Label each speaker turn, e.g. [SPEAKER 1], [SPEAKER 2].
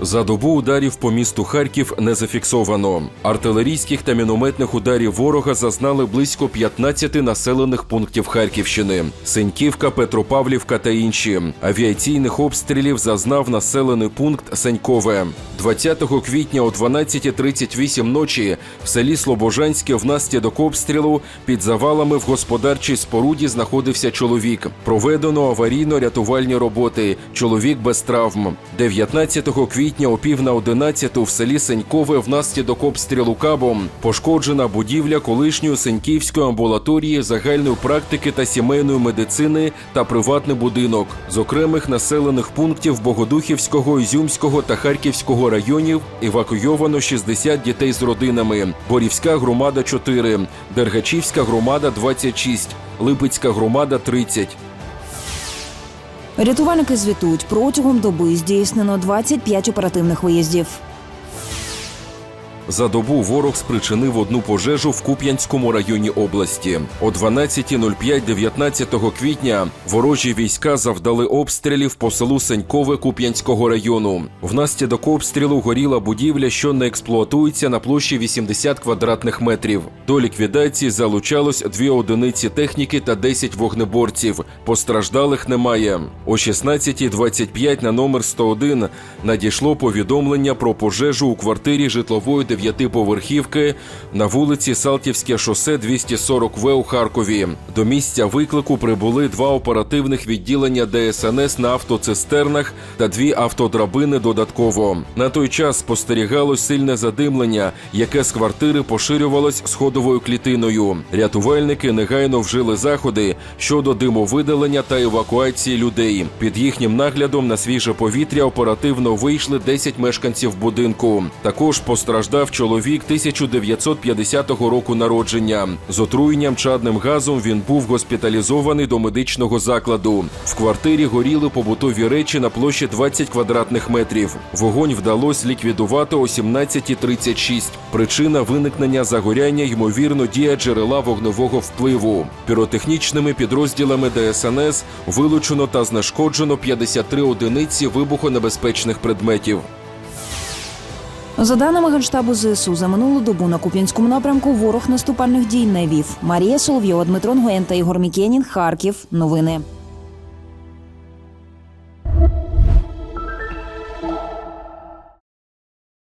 [SPEAKER 1] За добу ударів по місту Харків не зафіксовано. Артилерійських та мінометних ударів ворога зазнали близько 15 населених пунктів Харківщини: Сеньківка, Петропавлівка та інші. Авіаційних обстрілів зазнав населений пункт Сенькове. 20 квітня о 12.38 ночі в селі Слобожанське внаслідок обстрілу під завалами в господарчій споруді знаходився чоловік. Проведено аварійно-рятувальні роботи. Чоловік без травм. 19 квітня о пів на 11 в селі Сенькове внаслідок обстрілу кабом пошкоджена будівля колишньої Сеньківської амбулаторії загальної практики та сімейної медицини та приватний будинок з окремих населених пунктів Богодухівського, Ізюмського та Харківського районів евакуйовано 60 дітей з родинами. Борівська громада 4, Дергачівська громада 26, Липецька громада 30.
[SPEAKER 2] Рятувальники звітують протягом доби здійснено 25 оперативних виїздів.
[SPEAKER 1] За добу ворог спричинив одну пожежу в Куп'янському районі області. О 12.05 19 квітня ворожі війська завдали обстрілів по селу Сенькове Куп'янського району. Внаслідок обстрілу горіла будівля, що не експлуатується на площі 80 квадратних метрів. До ліквідації залучалось дві одиниці техніки та 10 вогнеборців. Постраждалих немає. О 16.25 на номер 101 надійшло повідомлення про пожежу у квартирі житлової дев'ятиповерхівки на вулиці Салтівське шосе 240В у Харкові. До місця виклику прибули два оперативних відділення ДСНС на автоцистернах та дві автодрабини додатково. На той час спостерігалось сильне задимлення, яке з квартири поширювалось сходовою клітиною. Рятувальники негайно вжили заходи щодо димовидалення та евакуації людей. Під їхнім наглядом на свіже повітря оперативно вийшли 10 мешканців будинку. Також постраждав чоловік 1950 року народження. З отруєнням чадним газом він був госпіталізований до медичного закладу. В квартирі горіли побутові речі на площі 20 квадратних метрів. Вогонь вдалося ліквідувати о 17.36. Причина виникнення загоряння ймовірно дія джерела вогневого впливу. Піротехнічними підрозділами ДСНС вилучено та знешкоджено 53 одиниці вибухонебезпечних предметів.
[SPEAKER 2] За даними Генштабу ЗСУ, за минулу добу на Куп'янському напрямку ворог наступальних дій не вів. Марія Соловйова, Дмитро Нгоєн та Ігор Мікенін. Харків. Новини.